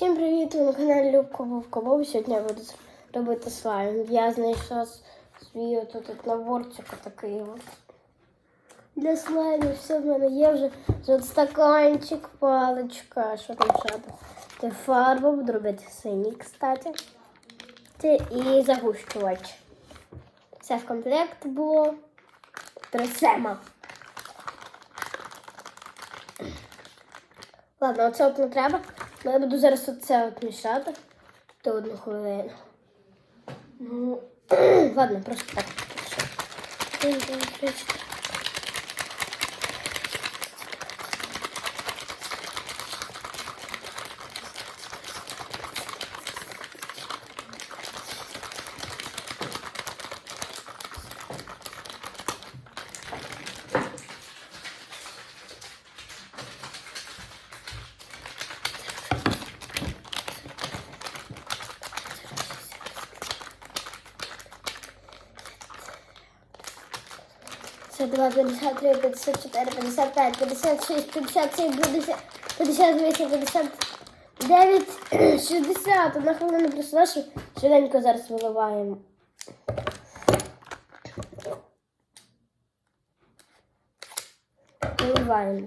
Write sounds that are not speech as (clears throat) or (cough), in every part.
Всім привіт! Ви на каналі Любка Вовка Боб. Сьогодні я буду робити слайм. Я знайшла свій отут от наборчик такий от. Для слайму все в мене є вже Тут стаканчик, паличка, що там ще? Це фарба, буду робити синій, кстати. Це і загущувач. Все в комплект було. Тресема. Ладно, оце от не треба. Ну, Я буду зараз оце от мішати. То одну хвилину. Ну, (clears throat) ладно, просто так. Один, два, три, чотири. Це 2, 53, 54, 55, 56, 57, 50, 58, 59, 60. Одна хвилина плюс нашу. швиденько зараз виливаємо. Виливаємо.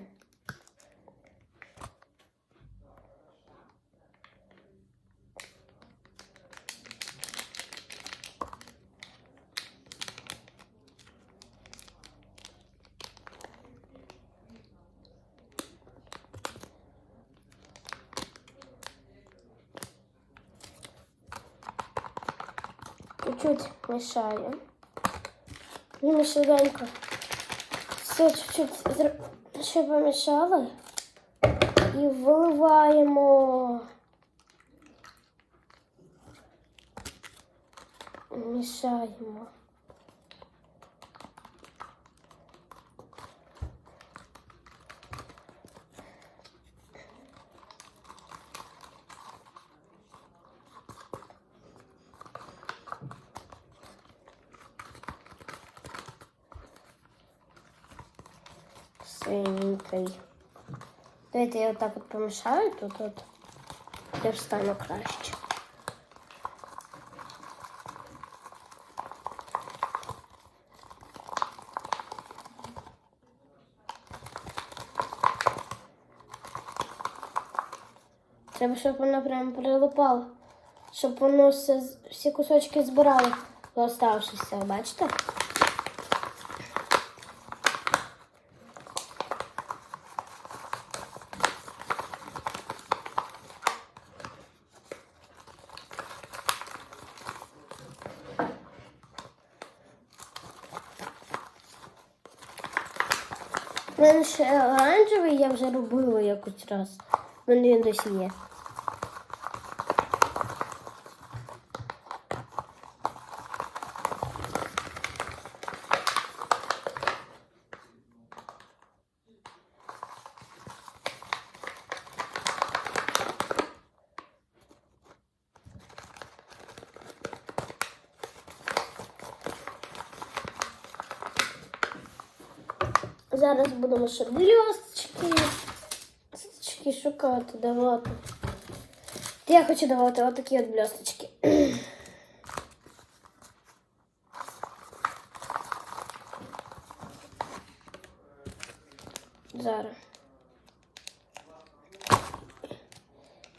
Чуть-чуть мішаємо. І ми швиденько. Все чуть-чуть ще помішали. І виливаємо. Мішаємо. Синенький. Давайте я отак от помішаю тут от. Я встану краще. Треба, щоб воно прямо прилипало. Щоб воно все, всі кусочки збирало оставшися, бачите? Мене ще оранжевий я вже робила якось раз. Він досі є. Зараз будемо ще блісточки, блісточки шукати, давати. Я хочу давати отакі от блісточки. Зараз.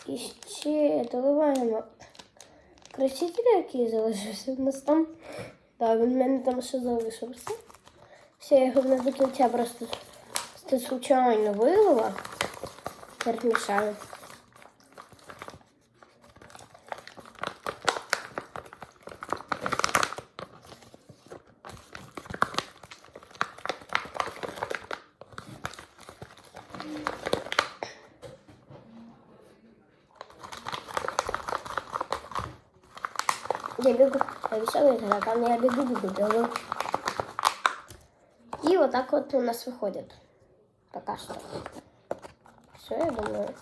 І ще доливаємо краситель, який залишився в нас там. Так, він в мене там ще залишився. Все, я його до кінця просто случайно вилила. Перемішаю. Я бегу, обещаю, это там я бегу, бегу, бегу. И вот так вот у нас выходит. Пока что. Все, я думаю.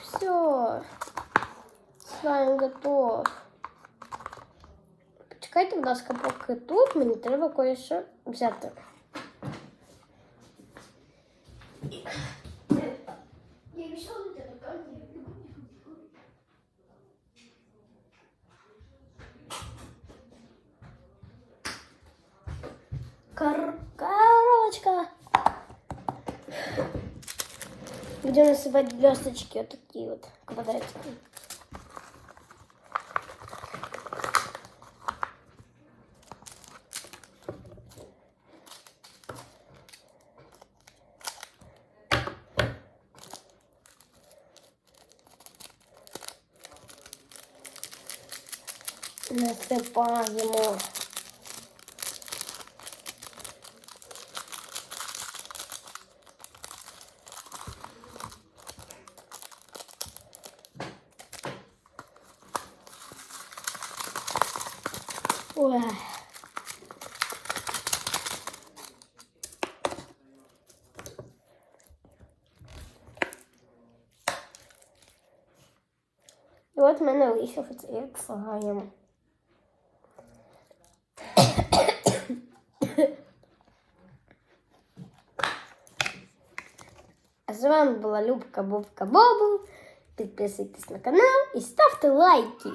Все. Слайм готов. Почекайте, будь ласка, поки тут мені треба кое-що взяти. Будем насыпать блесточки вот такие вот квадратики. Насипаємо. Ой. І от в мене вийшов оцей як слайм. А з вами була Любка Бобка Бобу. Підписуйтесь на канал і ставте лайки.